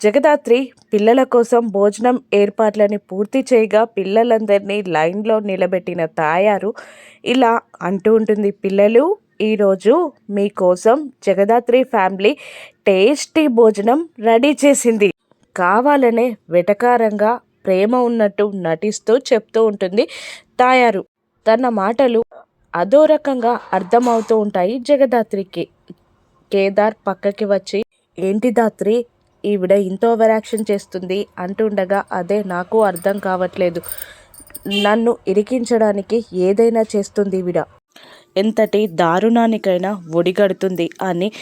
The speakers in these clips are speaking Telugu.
జగదాత్రి పిల్లల కోసం భోజనం ఏర్పాట్లని పూర్తి చేయగా పిల్లలందరినీ లైన్లో నిలబెట్టిన తాయారు ఇలా అంటూ ఉంటుంది. పిల్లలు ఈరోజు మీకోసం జగదాత్రి ఫ్యామిలీ టేస్టీ భోజనం రెడీ చేసింది. కావాలనే వెటకారంగా ప్రేమ ఉన్నట్టు నటిస్తూ చెప్తూ ఉంటుంది తాయారు. తన మాటలు అదో రకంగా అర్థమవుతూ ఉంటాయి జగదాత్రికి. కేదార్ పక్కకి వచ్చి ఏంటి దాత్రి ఈవిడ ఇంత ఓవర్ యాక్షన్ చేస్తుంది అంటుండగా అదే నాకు అర్థం కావట్లేదు. నన్ను ఇరికించడానికి ఏదైనా చేస్తుంది ఈవిడ. ఎంతటి దారుణానికైనా ఒడిగడుతుంది అని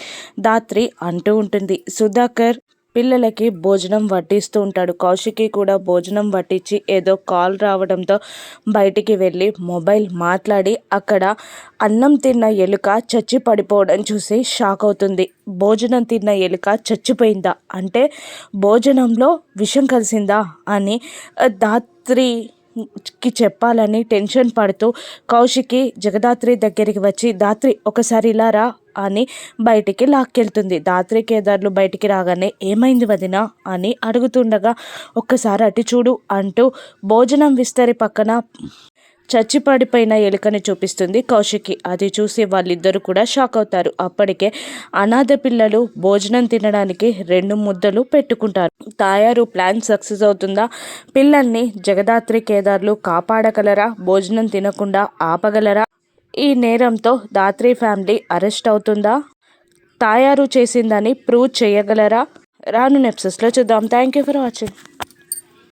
దాత్రి అంటూ ఉంటుంది. సుధాకర్ పిల్లలకి భోజనం వడ్డిస్తూ ఉంటాడు. కౌశికి కూడా భోజనం వడ్డించి ఏదో కాల్ రావడంతో బయటికి వెళ్ళి మొబైల్ మాట్లాడి అక్కడ అన్నం తిన్న ఎలుక చచ్చి పడిపోవడం చూసి షాక్ అవుతుంది. భోజనం తిన్న ఎలుక చచ్చిపోయిందా? అంటే భోజనంలో విషం కలిసిందా? అని దాత్రి కి చెప్పాలని టెన్షన్ పడుతూ కౌశికి జగదాత్రి దగ్గరికి వచ్చి దాత్రి ఒకసారి ఇలా రా. అని బయటికి లాక్కెళ్తుంది. దాత్రి కేదార్లు బయటికి రాగానే ఏమైంది వదిన? అని అడుగుతుండగా ఒక్కసారి అటు చూడు అంటూ భోజనం విస్తరి పక్కన చచ్చిపడిపోయిన ఎలుకని చూపిస్తుంది కౌశికి. అది చూసి వాళ్ళిద్దరూ కూడా షాక్ అవుతారు. అప్పటికే అనాథ పిల్లలు భోజనం తినడానికి రెండు ముద్దలు పెట్టుకుంటారు. తాయారు ప్లాన్ సక్సెస్ అవుతుందా? పిల్లల్ని జగదాత్రి కేదార్లు కాపాడగలరా? భోజనం తినకుండా ఆపగలరా? ఈ నేరంతో దాత్రి ఫ్యామిలీ అరెస్ట్ అవుతుందా? తాయారు చేసిందని ప్రూవ్ చేయగలరా? రాను నెప్సెస్లో చూద్దాం. Thank you for watching.